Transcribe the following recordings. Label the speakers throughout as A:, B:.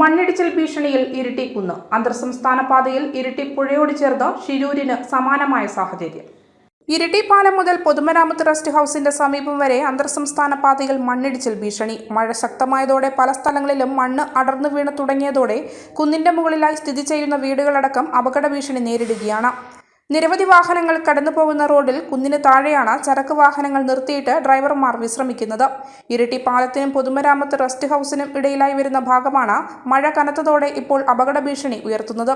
A: മണ്ണിടിച്ചിൽ ഭീഷണിയിൽ ഇരിട്ടിക്കുന്ന്. അന്തർ സംസ്ഥാന പാതയിൽ ഇരിട്ടി പുഴയോട് ചേർന്ന് ഷിരൂരിന് സമാനമായ സാഹചര്യം. ഇരിട്ടി പാലം മുതൽ പൊതുമരാമത്ത് റെസ്റ്റ് ഹൗസിന്റെ സമീപം വരെ അന്തർ സംസ്ഥാന പാതയിൽ മണ്ണിടിച്ചിൽ ഭീഷണി. മഴ ശക്തമായതോടെ പല സ്ഥലങ്ങളിലും മണ്ണ് അടർന്നു വീണ് തുടങ്ങിയതോടെ കുന്നിന്റെ മുകളിലായി സ്ഥിതി ചെയ്യുന്ന വീടുകളടക്കം അപകട ഭീഷണി നേരിടുകയാണ്. നിരവധി വാഹനങ്ങൾ കടന്നുപോകുന്ന റോഡിൽ കുന്നിന് താഴെയാണ് ചരക്ക് വാഹനങ്ങൾ നിർത്തിയിട്ട് ഡ്രൈവർമാർ വിശ്രമിക്കുന്നത്. ഇരിട്ടി പാലത്തിനും പൊതുമരാമത്ത് റെസ്റ്റ് ഹൌസിനും ഇടയിലായി വരുന്ന ഭാഗമാണ് മഴ കനത്തതോടെ ഇപ്പോൾ അപകട ഭീഷണി ഉയർത്തുന്നത്.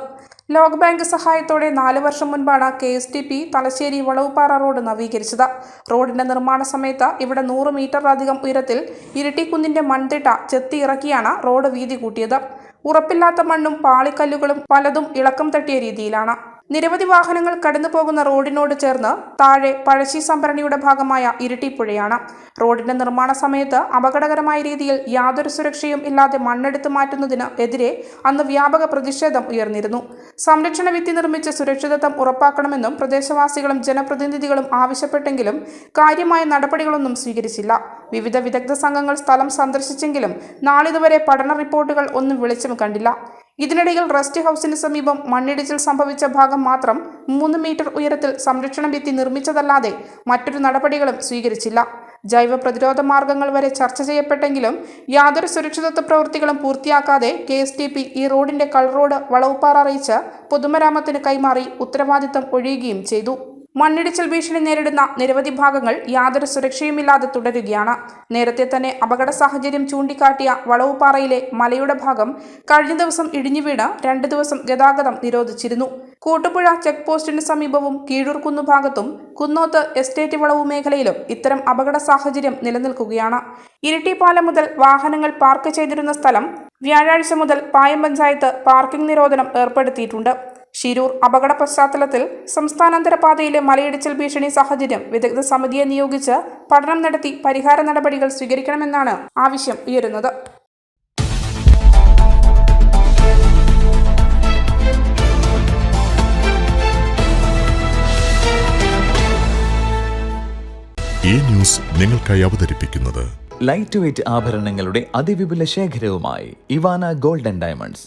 A: ലോക് ബാങ്ക് സഹായത്തോടെ നാല് വർഷം മുൻപാണ് K S T P Thalassery Valavupara road നവീകരിച്ചത്. റോഡിന്റെ നിർമ്മാണ സമയത്ത് ഇവിടെ നൂറ് മീറ്ററിലധികം ഉയരത്തിൽ ഇരിട്ടിക്കുന്നിന്റെ മൺതിട്ട ചെത്തി ഇറക്കിയാണ് റോഡ് വീതി കൂട്ടിയത്. ഉറപ്പില്ലാത്ത മണ്ണും പാളിക്കല്ലുകളും പലതും ഇളക്കം തട്ടിയ രീതിയിലാണ്. നിരവധി വാഹനങ്ങൾ കടന്നു പോകുന്ന റോഡിനോട് ചേർന്ന് താഴെ പഴശ്ശി സംഭരണിയുടെ ഭാഗമായ ഇരിട്ടിപ്പുഴയാണ് റോഡിന്റെ നിർമ്മാണ സമയത്ത് അപകടകരമായ രീതിയിൽ യാതൊരു സുരക്ഷയും ഇല്ലാതെ മണ്ണെടുത്ത് മാറ്റുന്നതിന് എതിരെ അന്ന് വ്യാപക പ്രതിഷേധം ഉയർന്നിരുന്നു. സംരക്ഷണ ഭിത്തി നിർമ്മിച്ച് സുരക്ഷിതത്വം ഉറപ്പാക്കണമെന്നും പ്രദേശവാസികളും ജനപ്രതിനിധികളും ആവശ്യപ്പെട്ടെങ്കിലും കാര്യമായ നടപടികളൊന്നും സ്വീകരിച്ചില്ല. വിവിധ വിദഗ്ധ സംഘങ്ങൾ സ്ഥലം സന്ദർശിച്ചെങ്കിലും നാളിതുവരെ പഠന റിപ്പോർട്ടുകൾ ഒന്നും വിളിച്ചും കണ്ടില്ല. ഇതിനിടയിൽ റെസ്റ്റ് ഹൌസിന് സമീപം മണ്ണിടിച്ചിൽ സംഭവിച്ച ഭാഗം മാത്രം മൂന്ന് മീറ്റർ ഉയരത്തിൽ സംരക്ഷണ ഭിത്തി നിർമ്മിച്ചതല്ലാതെ മറ്റൊരു നടപടികളും സ്വീകരിച്ചില്ല. ജൈവ പ്രതിരോധ മാർഗങ്ങൾ വരെ ചർച്ച ചെയ്യപ്പെട്ടെങ്കിലും യാതൊരു സുരക്ഷിതത്വ പ്രവൃത്തികളും പൂർത്തിയാക്കാതെ കെ എസ് ടി പി ഈ റോഡിന്റെ കൾ റോഡ് വളവുപ്പാറ അറിയിച്ച് പൊതുമരാമത്തിന് കൈമാറി ഉത്തരവാദിത്തം ഒഴിയുകയും ചെയ്തു. മണ്ണിടിച്ചിൽ ഭീഷണി നേരിടുന്ന നിരവധി ഭാഗങ്ങൾ യാതൊരു സുരക്ഷയുമില്ലാതെ തുടരുകയാണ്. നേരത്തെ തന്നെ അപകട സാഹചര്യം ചൂണ്ടിക്കാട്ടിയ വളവുപാറയിലെ മലയുടെ ഭാഗം കഴിഞ്ഞ ദിവസം ഇടിഞ്ഞു വീണ് രണ്ട് ദിവസം ഗതാഗതം നിരോധിച്ചിരുന്നു. കൂട്ടുപുഴ ചെക്ക് പോസ്റ്റിന് സമീപവും കീഴൂർക്കുന്നു ഭാഗത്തും കുന്നോത്ത് എസ്റ്റേറ്റ് വളവ് മേഖലയിലും ഇത്തരം അപകട സാഹചര്യം നിലനിൽക്കുകയാണ്. ഇരിട്ടിപ്പാലം മുതൽ വാഹനങ്ങൾ പാർക്ക് ചെയ്തിരുന്ന സ്ഥലം വ്യാഴാഴ്ച മുതൽ പായം പഞ്ചായത്ത് പാർക്കിംഗ് നിരോധനം ഏർപ്പെടുത്തിയിട്ടുണ്ട്. ഷിരൂർ അപകട പശ്ചാത്തലത്തിൽ സംസ്ഥാനാന്തര പാതയിലെ മലയിടിച്ചിൽ ഭീഷണി സാഹചര്യം വിദഗ്ധ സമിതിയെ നിയോഗിച്ച് പഠനം നടത്തി പരിഹാര നടപടികൾ സ്വീകരിക്കണമെന്നാണ് ആവശ്യം ഉയരുന്നത്.
B: ഈ ന്യൂസ് നിങ്ങൾക്കായി അവതരിപ്പിക്കുന്നത്
C: ലൈറ്റ് വെയ്റ്റ് ആഭരണങ്ങളുടെ അതിവിപുല ശേഖരവുമായി Ivana golden diamonds.